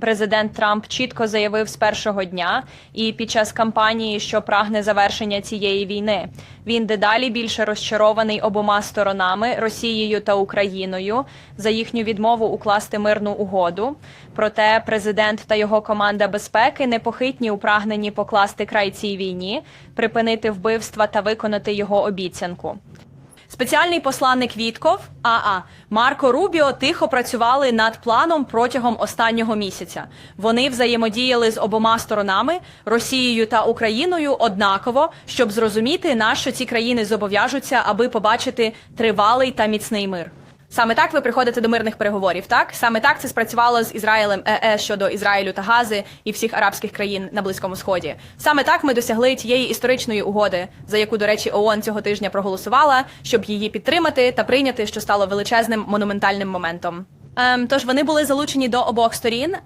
Президент Трамп чітко заявив з першого дня і під час кампанії, що прагне завершення цієї війни. Він дедалі більше розчарований обома сторонами Росією та Україною за їхню відмову укласти мирну угоду. Проте президент та його команда безпеки непохитні у прагненні покласти край цій війні, припинити вбивства та виконати його обіцянку. Спеціальний посланник Вітков АА Марко Рубіо тихо працювали над планом протягом останнього місяця. Вони взаємодіяли з обома сторонами Росією та Україною однаково, щоб зрозуміти, на що ці країни зобов'яжуться, аби побачити тривалий та міцний мир. Саме так ви приходите до мирних переговорів. Так саме так це спрацювало з Ізраїлем ЕЕ щодо Ізраїлю та Гази і всіх арабських країн на Близькому Сході. Саме так ми досягли тієї історичної угоди, за яку, до речі, ООН цього тижня проголосувала, щоб її підтримати та прийняти, що стало величезним монументальним моментом. Ем, тож вони були залучені до обох сторін. Е,